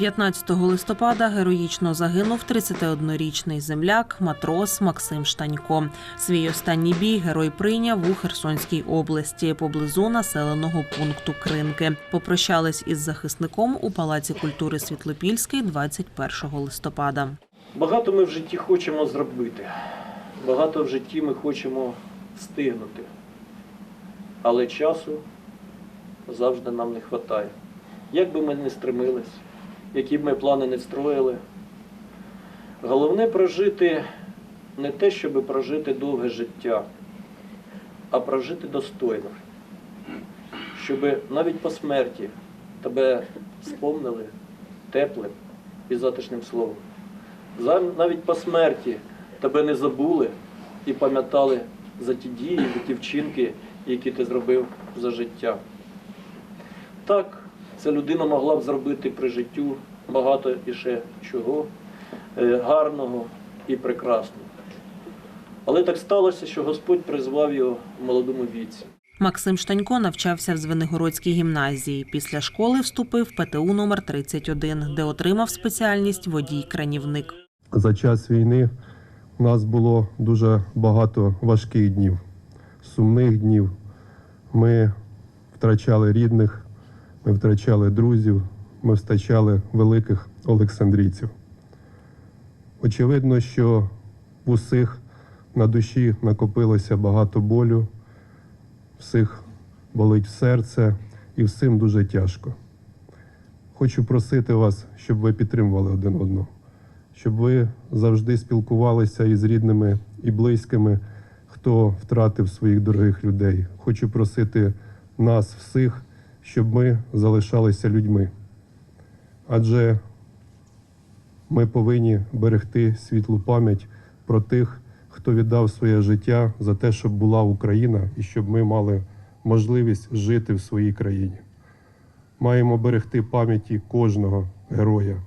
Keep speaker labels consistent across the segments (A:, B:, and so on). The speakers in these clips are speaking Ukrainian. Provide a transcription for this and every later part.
A: 15 листопада героїчно загинув 31-річний земляк, матрос Максим Штанько. Свій останній бій герой прийняв у Херсонській області поблизу населеного пункту Кринки. Попрощались із захисником у Палаці культури Світлопільський 21 листопада.
B: Багато ми в житті хочемо зробити, багато в житті ми хочемо встигнути, але часу завжди нам не вистачає. Як би ми не стремились, які б ми плани не строїли, головне прожити не те, щоб прожити довге життя, а прожити достойно, щоб навіть по смерті тебе спомнили теплим і затишним словом. Навіть по смерті тебе не забули і пам'ятали за ті дії, за ті вчинки, які ти зробив за життя. Так, ця людина могла б зробити при життю багато і ще чого е, гарного і прекрасного. Але так сталося, що Господь призвав його в молодому віці.
A: Максим Штанько навчався в Звенигородській гімназії. Після школи вступив в ПТУ номер 31, де отримав спеціальність водій-кранівник.
C: За час війни у нас було дуже багато важких днів, сумних днів. Ми втрачали рідних, ми втрачали друзів, ми втрачали великих олександрійців. Очевидно, що в усіх на душі накопилося багато болю, всіх болить серце і всім дуже тяжко. Хочу просити вас, щоб ви підтримували один одного щоб ви завжди спілкувалися із рідними і близькими, хто втратив своїх дорогих людей. Хочу просити нас всіх, щоб ми залишалися людьми. Адже ми повинні берегти світлу пам'ять про тих, хто віддав своє життя за те, щоб була Україна і щоб ми мали можливість жити в своїй країні. Маємо берегти пам'яті кожного героя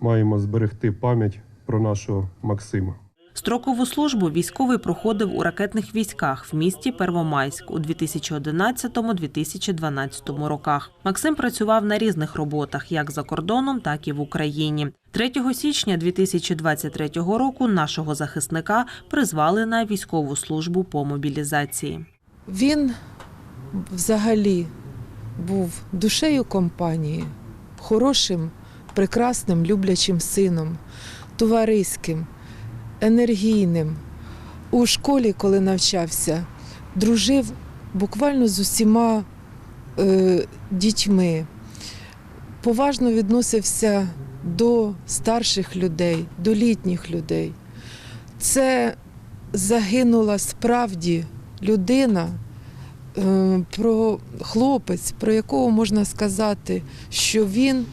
C: маємо зберегти пам'ять про нашого Максима.
A: Строкову службу військовий проходив у ракетних військах в місті Первомайськ у 2011-2012 роках. Максим працював на різних роботах, як за кордоном, так і в Україні. 3 січня 2023 року нашого захисника призвали на військову службу по мобілізації.
D: Він взагалі був душею компанії, хорошим, прекрасним, люблячим сином, товариським, енергійним. У школі, коли навчався, дружив буквально з усіма е, дітьми, поважно відносився до старших людей, до літніх людей. Це загинула справді людина, е, про хлопець, про якого можна сказати, що він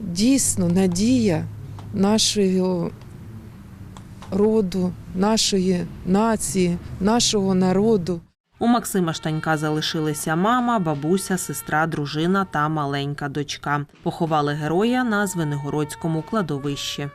D: дійсно надія нашого роду, нашої нації, нашого народу.
A: У Максима Штанька залишилися мама, бабуся, сестра, дружина та маленька дочка. Поховали героя на Звенигородському кладовищі.